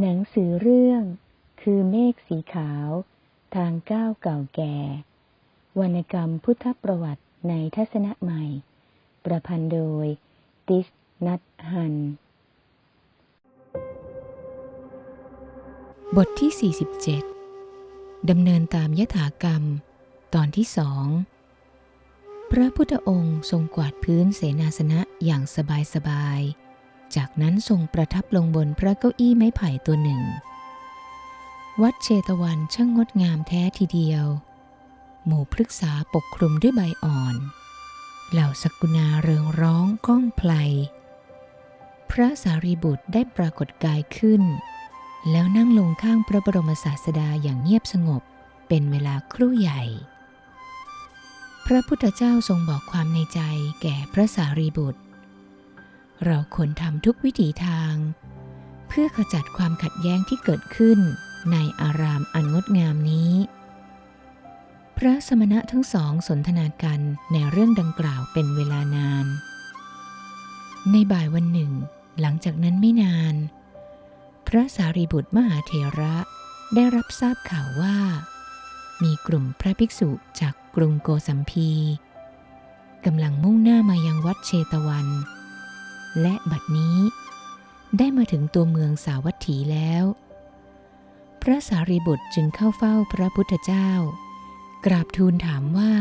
หนังสือเรื่อง คือเมฆสีขาว ทางก้าวเก่าแก่ วรรณกรรมพุทธประวัติในทัศนะใหม่ ประพันธ์โดย ติสนัทฮัน บทที่ 47 ดำเนินตามยถากรรม ตอนที่สองพระพุทธองค์ทรงกวาดพื้นเสนาสนะอย่างสบายๆ จากนั้นทรงประทับลงบนพระเก้าอี้ไม้ไผ่ตัวหนึ่ง วัดเชตวันช่างงดงามแท้ทีเดียว หมู่พฤกษาปกคลุมด้วยใบอ่อน เหล่าสกุณาเริงร้องก้องไพลพระสารีบุตรได้ปรากฏกายขึ้น แล้วนั่งลงข้างพระบรมศาสดาอย่างเงียบสงบเป็นเวลาครู่ใหญ่ พระพุทธเจ้าทรงบอกความในใจแก่พระสารีบุตร เราควรทำทุกวิถีทาง เพื่อขจัดความขัดแย้งที่เกิดขึ้นในอารามอันงดงามนี้ พระสมณะทั้งสองสนทนากันในเรื่องดังกล่าวเป็นเวลานาน ในบ่ายวันหนึ่ง หลังจากนั้นไม่นาน พระสารีบุตรมหาเถระได้รับทราบข่าวว่า มีกลุ่มพระภิกษุจากกรุงโกสัมพีกำลังมุ่งหน้ามายังวัดเชตวัน และบัดนี้ ได้มาถึงตัวเมืองสาวัตถีแล้ว พระสารีบุตรจึงเข้าเฝ้าพระพุทธเจ้า กราบทูลถามว่า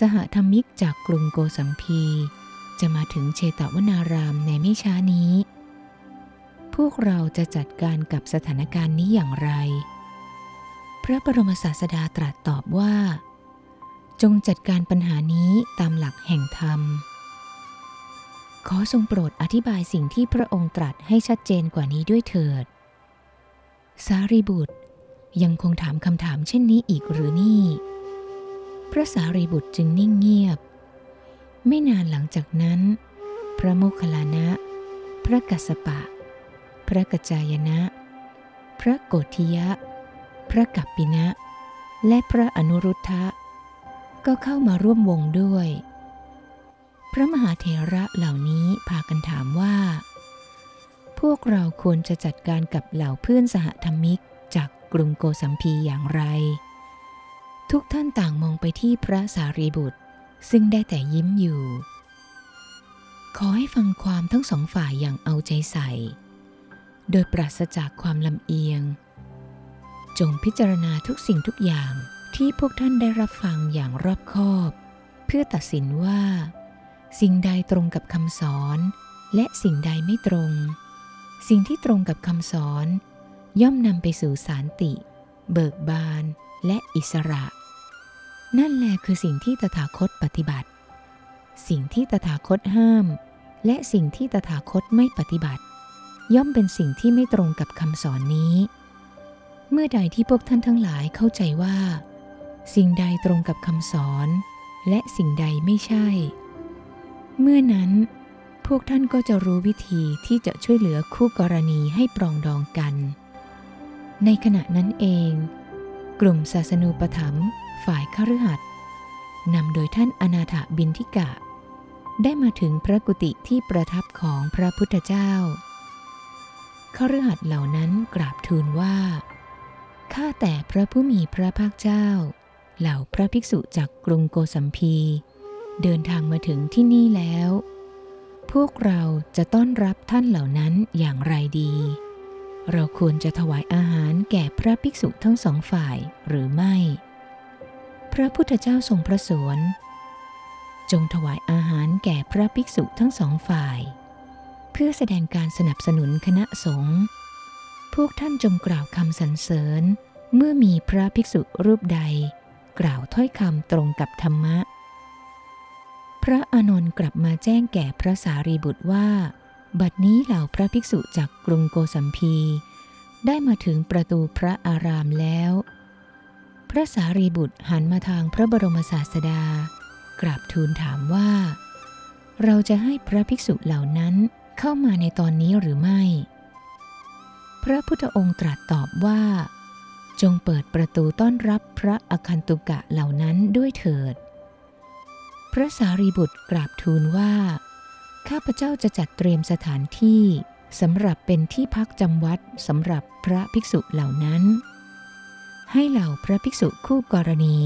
สหธรรมิกจากกรุงโกสัมพี จะมาถึงเชตวนารามในไม่ช้านี้ พวกเราจะจัดการกับสถานการณ์นี้อย่างไร พระบรมศาสดาตรัสตอบว่า จงจัดการปัญหานี้ตามหลักแห่งธรรม ขอทรงโปรดอธิบายสิ่งที่พระองค์ตรัสให้ชัดเจนกว่านี้ด้วยเถิด สารีบุตรยังคงถามคำถามเช่นนี้อีกหรือนี่ พระสารีบุตรจึงนิ่งเงียบ ไม่นานหลังจากนั้น พระโมคคัลลานะ พระกัสสปะ พระกัจจายนะ พระโกฏทิยะ พระกัปปินะ และพระอนุรุทธะ ก็เข้ามาร่วมวงด้วย ระมหาเถระเหล่านี้พากันถามว่า พวกเราควรจะจัดการกับเหล่าเพื่อนสหธรรมิกจากกรุงโกสัมพีอย่างไร ทุกท่านต่างมองไปที่พระสารีบุตร ซึ่งได้แต่ยิ้มอยู่ ขอให้ฟังความทั้งสองฝ่ายอย่างเอาใจใส่ โดยปราศจากความลำเอียง จงพิจารณาทุกสิ่งทุกอย่างที่พวกท่านได้รับฟังอย่างรอบคอบ เพื่อตัดสินว่า สิ่งใดตรงกับคำสอน และสิ่งใดไม่ตรง สิ่งที่ตรงกับคำสอน ย่อมนำไปสู่สารติ เบิกบาน และอิสระ นั่นแหละคือสิ่งที่ตถาคตปฏิบัติ สิ่งที่ตถาคตห้าม และสิ่งที่ตถาคตไม่ปฏิบัติ ย่อมเป็นสิ่งที่ไม่ตรงกับคำสอนนี้ เมื่อใดที่พวกท่านทั้งหลายเข้าใจว่า สิ่งใดตรงกับคำสอน และสิ่งใดไม่ใช่ เมื่อนั้น พวกท่านก็จะรู้วิธีที่จะช่วยเหลือคู่กรณีให้ปรองดองกัน ในขณะนั้นเอง กลุ่มศาสนูปถัมภ์ฝ่ายคฤหัสถ์นำโดยท่านอนาถบินทิกะ ได้มาถึงพระกุฏิที่ประทับของพระพุทธเจ้าคฤหัสถ์เหล่านั้นกราบทูลว่า ข้าแต่พระผู้มีพระภาคเจ้า เหล่าพระภิกษุจากกรุงโกสัมพี เดินทางมาถึงที่นี่แล้ว พวกเราจะต้อนรับท่านเหล่านั้นอย่างไรดี เราควรจะถวายอาหารแก่พระภิกษุทั้งสองฝ่ายหรือไม่ พระพุทธเจ้าทรงพระสวนจงถวายอาหารแก่พระภิกษุทั้งสองฝ่าย เพื่อแสดงการสนับสนุนคณะสงฆ์พวกท่านจงกล่าวคำสรรเสริญ เมื่อมีพระภิกษุรูปใด กล่าวถ้อยคำตรงกับธรรมะ ระอานนท์กลับมาแจ้งแก่พระสารีบุตรว่า บัดนี้เหล่าพระภิกษุจากกรุงโกสัมพี ได้มาถึงประตูพระอารามแล้ว พระสารีบุตรหันมาทางพระบรมศาสดา กราบทูลถามว่า เราจะให้พระภิกษุเหล่านั้นเข้ามาในตอนนี้หรือไม่ พระพุทธองค์ตรัสตอบว่า จงเปิดประตูต้อนรับพระอคันตุกะเหล่านั้นด้วยเถิด พระสารีบุตรกราบทูลว่า ข้าพเจ้าจะจัดเตรียมสถานที่สำหรับเป็นที่พักจำวัดสำหรับพระภิกษุเหล่านั้น ให้เหล่าพระภิกษุคู่กรณี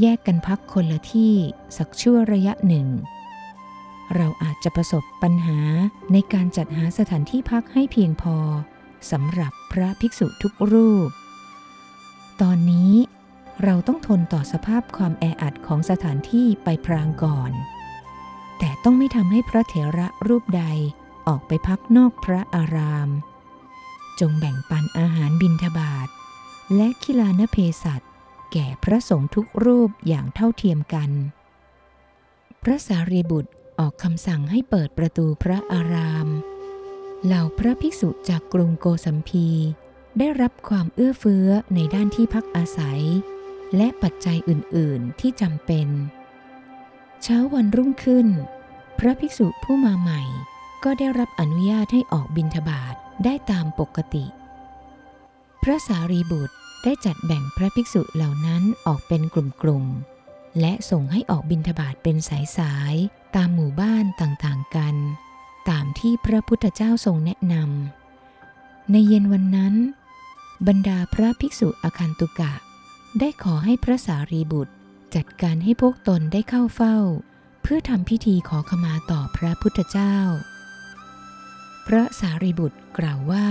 แยกกันพักคนละที่สักชั่วระยะหนึ่ง เราอาจจะประสบปัญหาในการจัดหาสถานที่พักให้เพียงพอสำหรับพระภิกษุทุกรูป ตอนนี้ เราต้องทนต่อสภาพความแออัดของสถานที่ไปพรางก่อน แต่ต้องไม่ทำให้พระเถระรูปใดออกไปพักนอกพระอาราม จงแบ่งปันอาหารบิณฑบาตและคิลานเพสัตแก่พระสงฆ์ทุกรูปอย่างเท่าเทียมกัน พระสารีบุตรออกคำสั่งให้เปิดประตูพระอาราม เหล่าพระภิกษุจากกรุงโกสัมพี ได้รับความเอื้อเฟื้อในด้านที่พักอาศัย และปัจจัยอื่น ๆ ที่จำเป็น เช้าวันรุ่งขึ้น พระภิกษุผู้มาใหม่ ก็ได้รับอนุญาตให้ออกบิณฑบาตได้ตามปกติ พระสารีบุตรได้จัดแบ่งพระภิกษุเหล่านั้นออกเป็นกลุ่ม ๆ และส่งให้ออกบิณฑบาตเป็นสาย ๆ ตามหมู่บ้านต่าง ๆ กัน ตามที่พระพุทธเจ้าทรงแนะนำในเย็นวันนั้น บรรดาพระภิกษุอาคันตุกะ ได้ขอให้พระสารีบุตร จัดการให้พวกตนได้เข้าเฝ้า เพื่อทำพิธีขอขมาต่อพระพุทธเจ้า พระสารีบุตรกล่าวว่า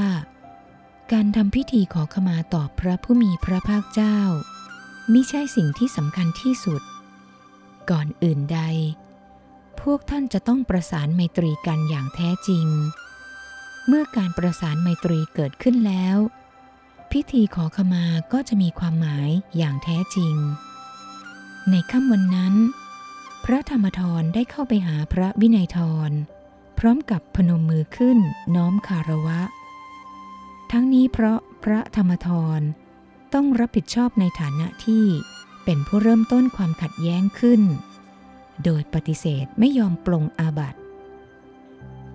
การทำพิธีขอขมาต่อพระผู้มีพระภาคเจ้ามิใช่สิ่งที่สำคัญที่สุด ก่อนอื่นใด พวกท่านจะต้องประสานไมตรีกันอย่างแท้จริง เมื่อการประสานไมตรีเกิดขึ้นแล้ว พิธีขอขมาก็จะมีความหมายอย่างแท้จริง ในค่ำวันนั้น พระธรรมทรได้เข้าไปหาพระวินัยทร พร้อมกับพนมมือขึ้นน้อมคารวะ ทั้งนี้เพราะพระธรรมทรต้องรับผิดชอบในฐานะที่เป็นผู้เริ่มต้นความขัดแย้งขึ้น โดยปฏิเสธไม่ยอมปลงอาบัติ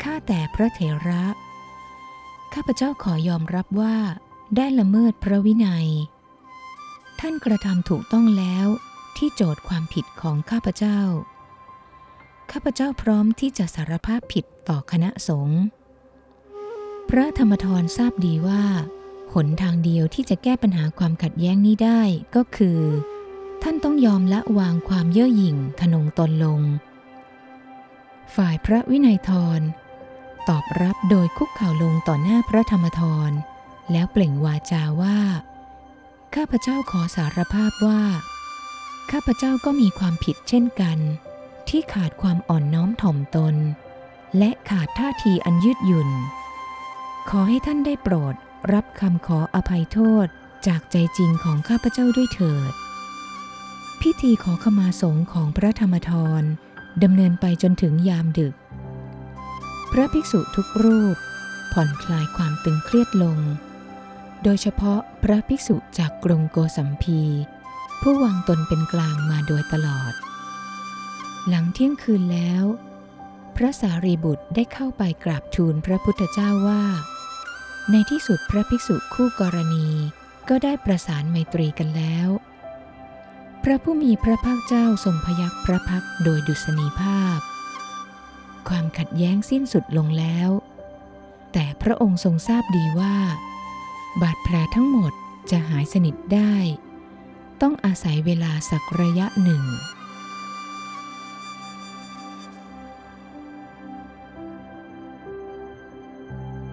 ข้าแต่พระเถระ ข้าพเจ้าขอยอมรับว่า ได้ละเมิดพระวินัย ท่านกระทำถูกต้องแล้วที่โจทย์ความผิดของข้าพเจ้า ข้าพเจ้าพร้อมที่จะสารภาพผิดต่อคณะสงฆ์พระธรรมทรทราบดีว่า หนทางเดียวที่จะแก้ปัญหาความขัดแย้งนี้ได้ก็คือ ท่านต้องยอมละวางความเย่อหยิ่งทนงตนลง ฝ่ายพระวินัยทรตอบรับโดยคุกเข่าลงต่อหน้าพระธรรมทร แล้วเปล่งวาจาว่า ข้าพเจ้าขอสารภาพว่า ข้าพเจ้าก็มีความผิดเช่นกัน ที่ขาดความอ่อนน้อมถ่อมตน และขาดท่าทีอันยืดหยุ่น ขอให้ท่านได้โปรดรับคำขออภัยโทษจากใจจริงของข้าพเจ้าด้วยเถิด พิธีขอขมาสงฆ์ของพระธรรมทรดำเนินไปจนถึงยามดึก พระภิกษุทุกรูปผ่อนคลายความตึงเครียดลง โดยเฉพาะพระภิกษุจากกรุงโกสัมพี ผู้วางตนเป็นกลางมาโดยตลอด หลังเที่ยงคืนแล้ว พระสารีบุตรได้เข้าไปกราบทูลพระพุทธเจ้าว่า ในที่สุดพระภิกษุคู่กรณีก็ได้ประสานไมตรีกันแล้ว พระผู้มีพระภาคเจ้าทรงพยักพระพักโดยดุษณีภาพ ความขัดแย้งสิ้นสุดลงแล้ว แต่พระองค์ทรงทราบดีว่า บาดแผลทั้งหมดจะหายสนิทได้ ต้องอาศัยเวลาสักระยะหนึ่ง